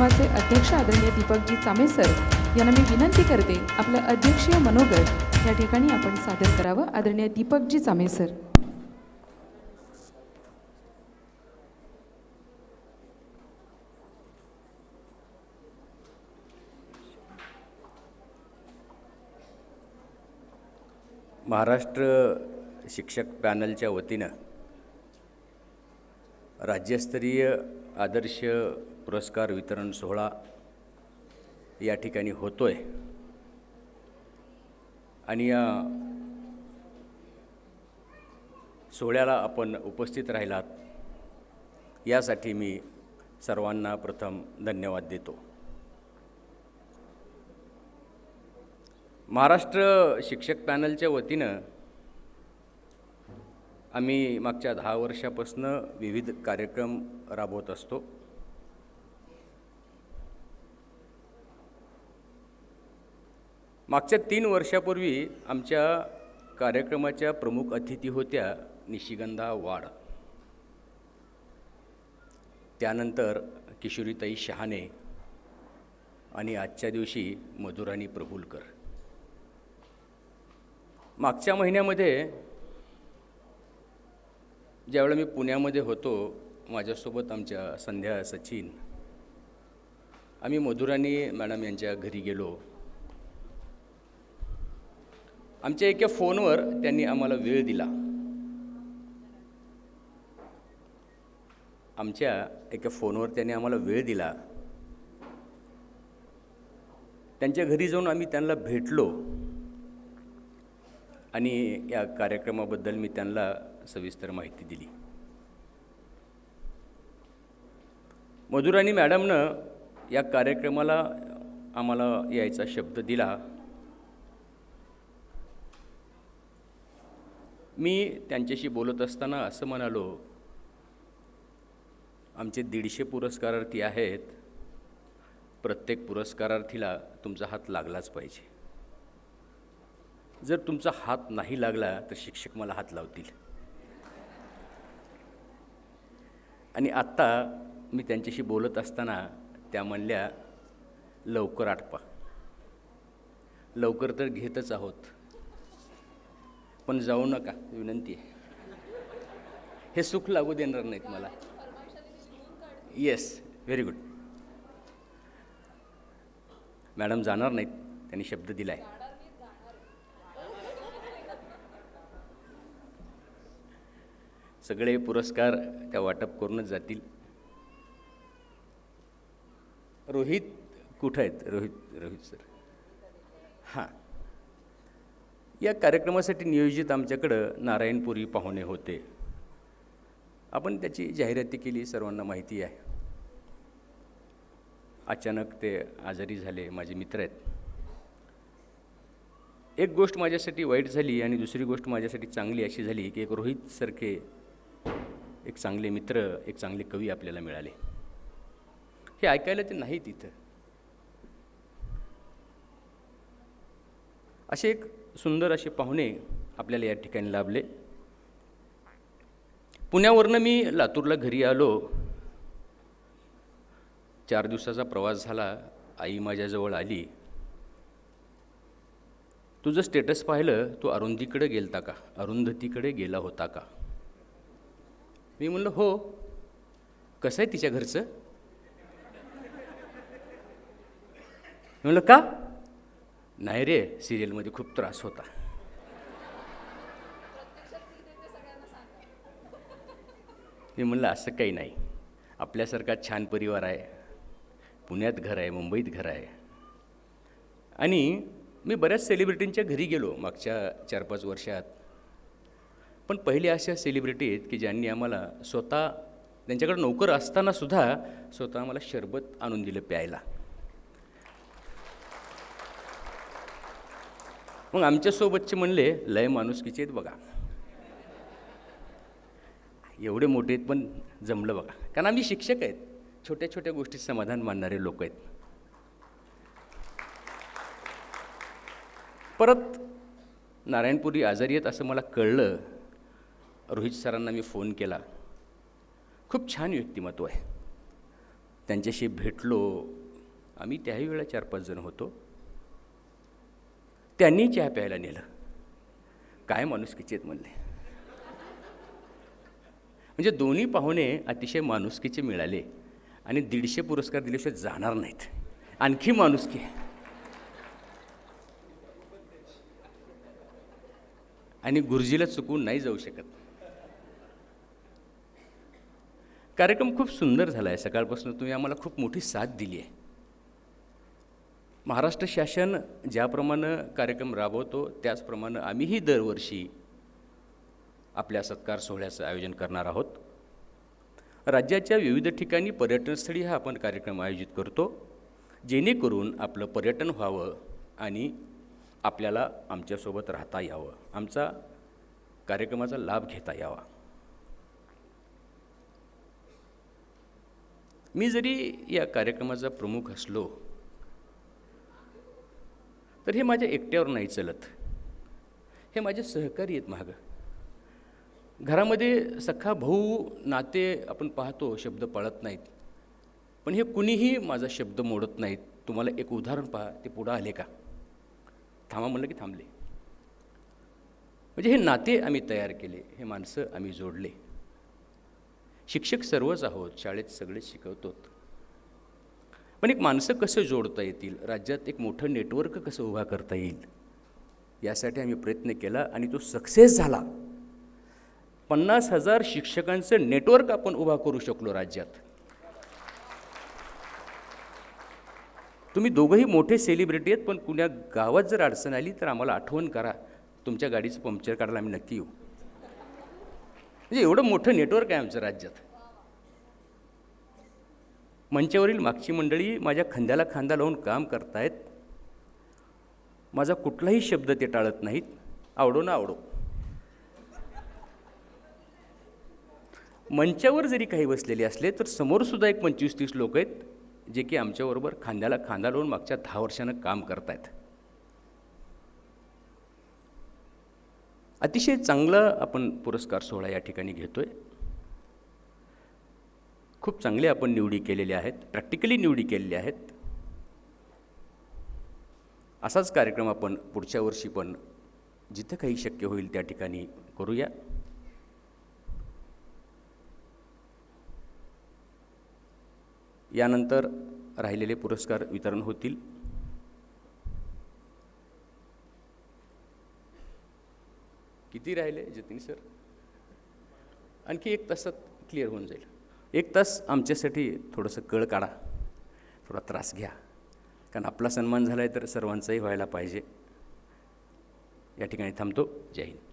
कार्यक्रमाचे अध्यक्ष आदरणीय दीपकजी चामे सर यांना मी विनंती करते आपलं अध्यक्षीय मनोगत या ठिकाणी आपण सादर करावं. आदरणीय दीपकजी चामे सर. महाराष्ट्र शिक्षक पॅनलच्या वतीनं राज्यस्तरीय आदर्श पुरस्कार वितरण सोहळा या ठिकाणी होतो आहे आणि या सोहळ्याला आपण उपस्थित राहिलात यासाठी मी सर्वांना प्रथम धन्यवाद देतो. महाराष्ट्र शिक्षक पॅनलच्या वतीनं आम्ही मागच्या दहा वर्षापासून विविध कार्यक्रम राबवत असतो. मागच्या तीन वर्षापूर्वी आमच्या कार्यक्रमाच्या प्रमुख अतिथी होत्या निशिगंधा वाड. त्यानंतर किशोरीताई शहाणे आणि आजच्या दिवशी मधुराणी प्रभुलकर. मागच्या महिन्यामध्ये ज्यावेळेला मी पुण्यामध्ये होतो माझ्यासोबत आमच्या संध्या सचिन आम्ही मधुराणी मॅडम यांच्या घरी गेलो. आमच्या एका फोनवर त्यांनी आम्हाला वेळ दिला. आमच्या एका फोनवर त्यांनी आम्हाला वेळ दिला. त्यांच्या घरी जाऊन आम्ही त्यांना भेटलो. आणि या कार्यक्रमाबद्दल मी त्यांना सविस्तर माहिती दिली. मधुराणी मॅडमनं या कार्यक्रमाला आम्हाला यायचा शब्द दिला. मी त्यांच्याशी बोलत असताना असं म्हणालो आमचे दीडशे पुरस्कारार्थी आहेत. प्रत्येक पुरस्कारार्थीला तुमचा हात लागलाच पाहिजे. जर तुमचा हात नाही लागला तर शिक्षक मला हात लावतील. आणि आत्ता मी त्यांच्याशी बोलत असताना त्या म्हणल्या लवकर आटपा. लवकर तर घेतच आहोत. पण जाऊ नका विनंती आहे. हे सुख लागू देणार नाहीत मला. येस व्हेरी गुड मॅडम जाणार नाहीत त्यांनी शब्द दिला आहे सगळे पुरस्कार त्या वाटप करूनच जातील. रोहित कुठं आहेत? रोहित रोहित सर हां. या कार्यक्रमासाठी नियोजित आमच्याकडं नारायणपुरी पाहुणे होते. आपण त्याची जाहिराती केली सर्वांना माहिती आहे. अचानक ते आजारी झाले माझे मित्र आहेत. एक गोष्ट माझ्यासाठी वाईट झाली आणि दुसरी गोष्ट माझ्यासाठी चांगली अशी झाली की एक रोहितसारखे एक चांगले मित्र एक चांगले कवी आपल्याला मिळाले. हे ऐकायला ते नाही तिथं असे एक सुंदर असे पाहुणे आपल्याला या ठिकाणी लाभले. पुण्यावरनं मी लातूरला घरी आलो. चार दिवसाचा प्रवास झाला. आई माझ्याजवळ आली. तुझं स्टेटस पाहिलं तू अरुंधीकडे गेलता का? अरुंधतीकडे गेला होता का? मी म्हणलं हो. कसं आहे तिच्या घरचं? म्हणलं का? नाही रे सिरियलमध्ये खूप त्रास होता. मी म्हणलं असं काही नाही. आपल्यासारखा छान परिवार आहे. पुण्यात घर आहे मुंबईत घर आहे. आणि मी बऱ्याच सेलिब्रिटींच्या घरी गेलो मागच्या चार पाच वर्षात. पण पहिले अशा सेलिब्रिटी आहेत की ज्यांनी आम्हाला स्वतः त्यांच्याकडे नोकर असतानासुद्धा स्वतः आम्हाला शरबत आणून दिलं प्यायला. मग आमच्यासोबतचे म्हणले लय माणुसकीचे आहेत बघा. एवढे मोठे आहेत पण जमलं बघा. कारण आम्ही शिक्षक आहेत. छोट्या छोट्या गोष्टीत समाधान मानणारे लोक आहेत. परत नारायणपुरी आजारी आहेत असं मला कळलं. रोहित सरांना मी फोन केला. खूप छान व्यक्तिमत्व आहे. त्यांच्याशी भेटलो. आम्ही त्याही वेळा चार पाच जण होतो. त्यांनी चहा प्यायला नेलं. काय माणुसकीचे आहेत म्हणले. म्हणजे दोन्ही पाहुणे अतिशय माणुसकीचे मिळाले आणि दीडशे पुरस्कार दिल्याशिवाय जाणार नाहीत. आणखी माणुसकी आहे. आणि गुरुजीला चुकून नाही जाऊ शकत. कार्यक्रम खूप सुंदर झाला आहे सकाळपासून तुम्ही आम्हाला खूप मोठी साथ दिली आहे महाराष्ट्र शासन ज्याप्रमाणे कार्यक्रम राबवतो त्याचप्रमाणे आम्हीही दरवर्षी आपल्या सत्कार सोहळ्याचं आयोजन करणार आहोत. राज्याच्या विविध ठिकाणी पर्यटनस्थळी हा आपण कार्यक्रम आयोजित करतो जेणेकरून आपलं पर्यटन व्हावं आणि आपल्याला आमच्यासोबत राहता यावं. आमचा कार्यक्रमाचा लाभ घेता यावा. मी जरी या कार्यक्रमाचा प्रमुख असलो तर हे माझ्या एकट्यावर नाही चलत. हे माझे सहकारी आहेत मागं. घरामध्ये सख्खा भाऊ नाते आपण पाहतो शब्द पाळत नाहीत. पण हे कुणीही माझा शब्द मोडत नाहीत. तुम्हाला एक उदाहरण पहा ते पुढं आले का? थांबा म्हणलं की थांबले. म्हणजे हे नाते आम्ही तयार केले हे माणसं आम्ही जोडले. शिक्षक सर्वच आहोत शाळेत सगळेच शिकवतो पण एक माणसं कसं जोडता येतील? राज्यात एक मोठं नेटवर्क कसं उभा करता येईल? यासाठी आम्ही प्रयत्न केला आणि तो सक्सेस झाला. पन्नास हजार शिक्षकांचं नेटवर्क आपण उभा करू शकलो राज्यात. तुम्ही दोघंही मोठे सेलिब्रिटी आहेत पण कुण्या गावात जर अडचण आली तर आम्हाला आठवण करा. तुमच्या गाडीचं पंक्चर काढायला आम्ही नक्की येऊ. म्हणजे एवढं मोठं नेटवर्क आहे आमचं राज्यात. मंचावरील मागची मंडळी माझ्या खांद्याला खांदा लावून काम करतायत. माझा कुठलाही शब्द ते टाळत नाहीत. आवडो ना आवडो. मंचावर जरी काही बसलेले असले तर समोरसुद्धा एक पंचवीस तीस लोक आहेत जे की आमच्याबरोबर खांद्याला खांदा लावून मागच्या दहा वर्षानं काम करतायत. अतिशय चांगला आपण पुरस्कार सोहळा या ठिकाणी घेतो आहे खूप चांगले आपण निवडी केलेल्या आहेत प्रॅक्टिकली निवडी केलेल्या आहेत. असाच कार्यक्रम आपण पुढच्या वर्षी पण जिथं काही शक्य होईल त्या ठिकाणी करूया. यानंतर राहिलेले पुरस्कार वितरण होतील. किती राहिले जतीन सर? आणखी एक तासात क्लिअर होऊन जाईल. एक तास आमच्यासाठी थोडंसं कळ काढा. थोडा त्रास घ्या. कारण आपला सन्मान झाला आहे तर सर्वांचाही व्हायला पाहिजे. या ठिकाणी थांबतो. जय हिंद.